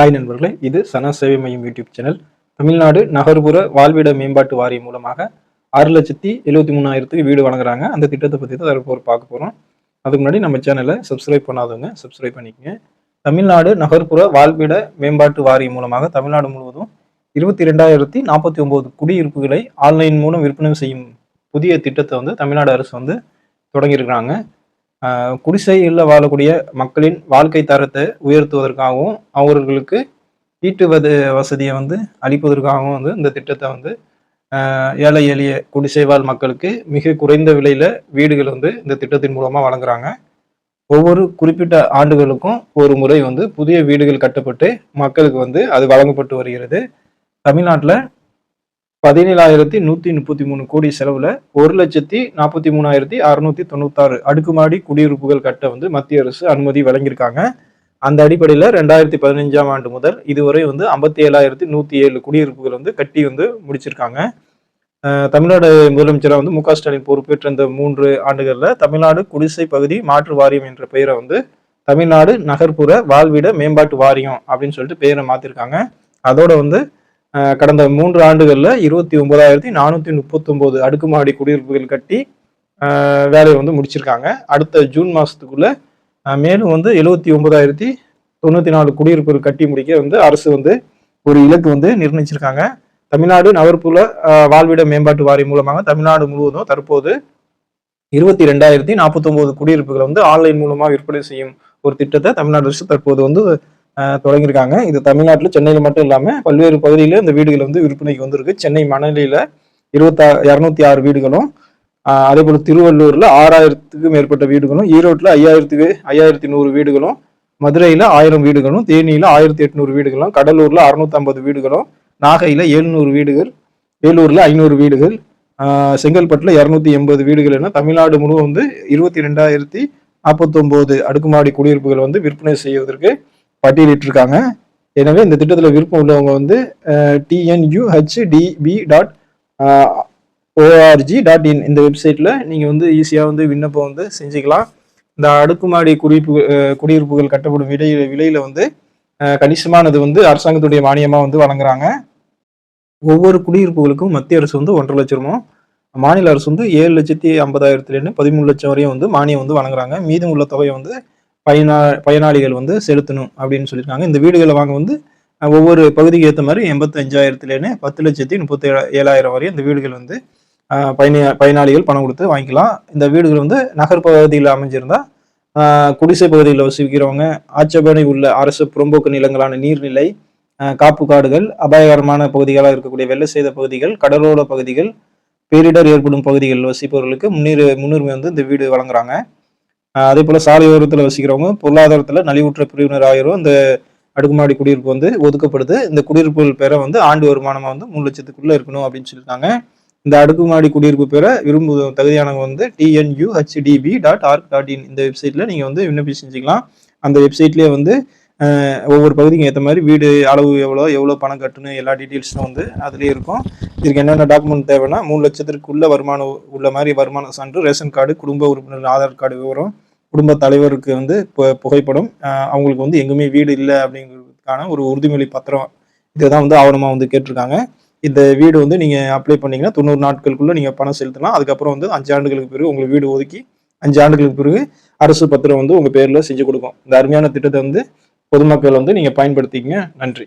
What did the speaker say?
Hi நண்பர்களே இது சன சேவை மையம் யூடியூப் சேனல். தமிழ்நாடு நகர்ப்புற வாழ்விட மேம்பாட்டு வாரியம் மூலமாக ஆறு லட்சத்தி எழுபத்தி மூணாயிரத்துக்கு வீடு வழங்குறாங்க. அந்த திட்டத்தை பற்றி தான் தற்போது பார்க்க போகிறோம் அதுக்கு முன்னாடி நம்ம சேனலை சப்ஸ்கிரைப் பண்ணாதவங்க சப்ஸ்கிரைப் பண்ணிக்கங்க. தமிழ்நாடு நகர்ப்புற வாழ்விட மேம்பாட்டு வாரியம் மூலமாக தமிழ்நாடு முழுவதும் இருபத்தி ரெண்டாயிரத்தி நாற்பத்தி ஒம்பது குடியிருப்புகளை ஆன்லைன் மூலம் விற்பனை செய்யும் புதிய திட்டத்தை வந்து தமிழ்நாடு அரசு வந்து தொடங்கியிருக்கிறாங்க. குடிசைகளில் வாழக்கூடிய மக்களின் வாழ்க்கை தரத்தை உயர்த்துவதற்காகவும் அவர்களுக்கு வீட்டு வத வசதியை வந்து அளிப்பதற்காகவும் வந்து இந்த திட்டத்தை வந்து ஏழை எளிய குடிசை வாழ் மக்களுக்கு மிக குறைந்த விலையில் வீடுகள் வந்து இந்த திட்டத்தின் மூலமாக வழங்குறாங்க. ஒவ்வொரு குறிப்பிட்ட ஆண்டுகளுக்கும் ஒரு முறை வந்து புதிய வீடுகள் கட்டப்பட்டு மக்களுக்கு வந்து அது வழங்கப்பட்டு வருகிறது. தமிழ்நாட்டில் பதினேழாயிரத்தி நூற்றி முப்பத்தி மூணு கோடி செலவில் ஒரு லட்சத்தி நாற்பத்தி மூணாயிரத்தி அறுநூத்தி தொண்ணூத்தாறு அடுக்குமாடி குடியிருப்புகள் கட்ட வந்து மத்திய அரசு அனுமதி வழங்கியிருக்காங்க. அந்த அடிப்படையில் ரெண்டாயிரத்தி பதினஞ்சாம் ஆண்டு முதல் இதுவரை வந்து ஐம்பத்தி ஏழாயிரத்தி நூற்றி ஏழு குடியிருப்புகள் வந்து கட்டி வந்து முடிச்சிருக்காங்க. தமிழ்நாடு முதலமைச்சராக வந்து மு க ஸ்டாலின் பொறுப்பேற்ற இந்த மூன்று ஆண்டுகளில் தமிழ்நாடு குடிசை பகுதி மாற்று வாரியம் என்ற பெயரை வந்து தமிழ்நாடு நகர்ப்புற வாழ்விட மேம்பாட்டு வாரியம் அப்படின்னு சொல்லிட்டு பெயரை மாத்திருக்காங்க. அதோட வந்து கடந்த மூன்று ஆண்டுகளில் இருபத்தி ஒன்பதாயிரத்தி நானூற்றி முப்பத்தொம்போது அடுக்குமாடி குடியிருப்புகள் கட்டி வேலையை வந்து முடிச்சிருக்காங்க. அடுத்த ஜூன் மாதத்துக்குள்ளே மேலும் வந்து எழுபத்தி ஒன்பதாயிரத்தி தொண்ணூற்றி நாலு குடியிருப்புகள் கட்டி முடிக்க வந்து அரசு வந்து ஒரு இலக்கு வந்து நிர்ணயிச்சிருக்காங்க. தமிழ்நாடு நகர்ப்புற வாழ்விட மேம்பாட்டு வாரியம் மூலமாக தமிழ்நாடு முழுவதும் தற்போது இருபத்தி ரெண்டாயிரத்தி நாற்பத்தொம்போது குடியிருப்புகளை வந்து ஆன்லைன் மூலமாக விற்பனை செய்யும் ஒரு திட்டத்தை தமிழ்நாடு அரசு தற்போது வந்து தொடங்கியிருக்காங்க. இது தமிழ்நாட்டில் சென்னையில் மட்டும் இல்லாமல் பல்வேறு பகுதியில் இந்த வீடுகள் வந்து விற்பனைக்கு வந்திருக்கு. சென்னை மணலியில் இருபத்தா இரநூத்தி ஆறு வீடுகளும் அதேபோல் அதே போல் திருவள்ளூரில் ஆறாயிரத்துக்கு மேற்பட்ட வீடுகளும் ஈரோட்டில் ஐயாயிரத்துக்கு ஐயாயிரத்தி நூறு வீடுகளும் மதுரையில் ஆயிரம் வீடுகளும் தேனியில் ஆயிரத்தி எட்நூறு வீடுகளும் கடலூரில் அறுநூத்தம்பது வீடுகளும் நாகையில் எழுநூறு வீடுகள் வேலூரில் ஐநூறு வீடுகள் செங்கல்பட்டில் இரநூத்தி எண்பது வீடுகள் என தமிழ்நாடு முழுவதும் வந்து இருபத்தி ரெண்டாயிரத்தி நாற்பத்தொம்போது அடுக்குமாடி குடியிருப்புகள் வந்து விற்பனை செய்வதற்கு பட்டியலிட்டிருக்காங்க. எனவே இந்த திட்டத்தில் விருப்பம் உள்ளவங்க வந்து TNUHDP dot O R G dot in இந்த வெப்சைட்டில் நீங்கள் வந்து ஈஸியாக வந்து விண்ணப்பம் வந்து செஞ்சுக்கலாம். இந்த அடுக்குமாடி குடியிருப்பு குடியிருப்புகள் கட்டப்படும் விலை விலையில் வந்து கணிசமானது வந்து அரசாங்கத்துடைய மானியமாக வந்து வழங்குறாங்க. ஒவ்வொரு குடியிருப்புகளுக்கும் மத்திய அரசு வந்து ஒன்றரை லட்ச ரூபாயும் மாநில அரசு வந்து ஏழு லட்சத்தி ஐம்பதாயிரத்துலேருந்து பதிமூணு லட்சம் வரையும் வந்து மானியம் வந்து வழங்குறாங்க. மீதம் உள்ள தொகையை வந்து பயனா பயனாளிகள் வந்து செலுத்தணும் அப்படின்னு சொல்லியிருக்காங்க. இந்த வீடுகளை வாங்க வந்து ஒவ்வொரு பகுதிக்கு ஏற்ற மாதிரி எண்பத்தஞ்சாயிரத்துலேருந்து பத்து லட்சத்தி முப்பத்தி ஏழாயிரம் வரையும் இந்த வீடுகள் வந்து பயணி பயனாளிகள் பணம் கொடுத்து வாங்கிக்கலாம். இந்த வீடுகள் வந்து நகர்ப்பகுதியில் அமைஞ்சிருந்தா குடிசை பகுதியில் வசிக்கிறவங்க ஆட்சேபனை உள்ள அரசு புறம்போக்கு நிலங்களான நீர்நிலை காப்பு காடுகள் அபாயகரமான பகுதிகளாக இருக்கக்கூடிய வெள்ள சேத பகுதிகள் கடலோர பகுதிகள் பேரிடர் ஏற்படும் பகுதிகளில் வசிப்பவர்களுக்கு முன்னுரி முன்னுரிமை வந்து இந்த வீடு வழங்குறாங்க. அதே போல சாலையோரத்தில் வசிக்கிறவங்க பொருளாதாரத்தில் நலிவுற்ற பிரிவினர் ஆயிரம் இந்த அடுக்குமாடி குடியிருப்பு வந்து ஒதுக்கப்படுது. இந்த குடியிருப்புகள் பெற வந்து ஆண்டு வருமானமாக வந்து மூணு லட்சத்துக்குள்ள இருக்கணும் அப்படின்னு சொல்லியிருக்காங்க. இந்த அடுக்குமாடி குடியிருப்பு பெற விரும்பு தகுதியானவங்க வந்து TNUHDP dot org dot in இந்த வெப்சைட்டில் நீங்கள் வந்து விண்ணப்பி செஞ்சுக்கலாம். அந்த வெப்சைட்லேயே வந்து ஒவ்வொரு பகுதிக்கு ஏற்ற மாதிரி வீடு அளவு எவ்வளோ எவ்வளோ பணம் கட்டணும் எல்லா டீட்டெயில்ஸும் வந்து அதுலேயே இருக்கும். இதுக்கு என்னென்ன டாக்குமெண்ட் தேவைன்னா மூணு லட்சத்திற்குள்ள வருமானம் உள்ள மாதிரி வருமான சான்று ரேஷன் கார்டு குடும்ப உறுப்பினர் ஆதார் கார்டு விவரம் குடும்ப தலைவருக்கு வந்து பு- புகைப்படம் அவங்களுக்கு வந்து எங்குமே வீடு இல்லை அப்படிங்கிறதுக்கான ஒரு உறுதிமொழி பத்திரம் இதுதான் வந்து ஆவணமாக வந்து கேட்டிருக்காங்க. இந்த வீடு வந்து நீங்கள் அப்ளை பண்ணீங்கன்னா தொண்ணூறு நாட்களுக்குள்ளே நீங்கள் பணம் செலுத்தலாம். அதுக்கப்புறம் வந்து அஞ்சு ஆண்டுகளுக்கு பிறகு உங்களுக்கு வீடு ஒதுக்கி அஞ்சு ஆண்டுகளுக்கு பிறகு அரசு பத்திரம் வந்து உங்கள் பேரில் செஞ்சு கொடுக்கும். இந்த அருமையான திட்டத்தை வந்து பொதுமக்கள் வந்து நீங்கள் பயன்படுத்திக்கங்க. நன்றி.